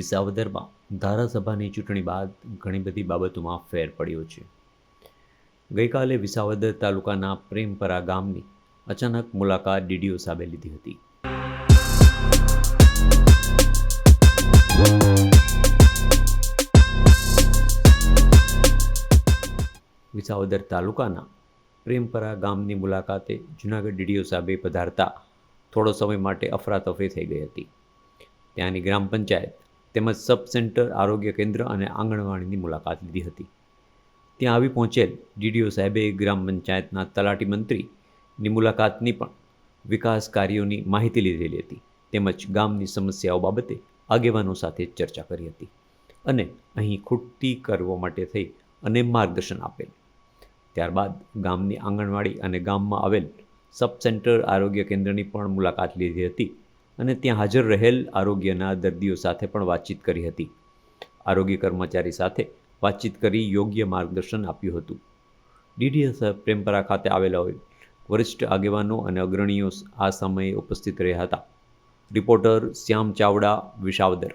વિસાવદરમાં ધારાસભાની ચૂંટણી બાદ ઘણી બધી બાબતોમાં ફેર પડ્યો છે. ગઈકાલે વિસાવદર તાલુકાના પ્રેમપરા ગામની અચાનક મુલાકાત ડીડીઓ સાબે લીધી હતી. વિસાવદર તાલુકાના પ્રેમપરા ગામની મુલાકાતે જૂનાગઢ ડીડીઓ સાબે પધારતા થોડો સમય માટે અફરાતફરી થઈ ગઈ હતી. ત્યાંની ગ્રામ પંચાયત તેમજ સબ સેન્ટર આરોગ્ય કેન્દ્ર અને આંગણવાડીની મુલાકાત લીધી હતી. ત્યાં આવી પહોંચેલ ડીડીઓ સાહેબે ગ્રામ પંચાયતના તલાટી મંત્રીની મુલાકાતની પણ વિકાસ કાર્યોની માહિતી લીધેલી હતી, તેમજ ગામની સમસ્યાઓ બાબતે આગેવાનો સાથે ચર્ચા કરી હતી અને અહીં ખૂટતી કરવો માટે થઈ અને માર્ગદર્શન આપેલ. ત્યારબાદ ગામની આંગણવાડી અને ગામમાં આવેલ સબ સેન્ટર આરોગ્ય કેન્દ્રની પણ મુલાકાત લીધી હતી અને ત્યાં હાજર રહેલ આરોગ્યના દર્દીઓ સાથે પણ વાતચીત કરી હતી. આરોગ્ય કર્મચારી સાથે વાતચીત કરી યોગ્ય માર્ગદર્શન આપ્યું હતું. ડીડીએસ પ્રેમપરા ખાતે આવેલા હોય, વરિષ્ઠ આગેવાનો અને અગ્રણીઓ આ સમયે ઉપસ્થિત રહ્યા હતા. રિપોર્ટર શ્યામ ચાવડા, વિસાવદર.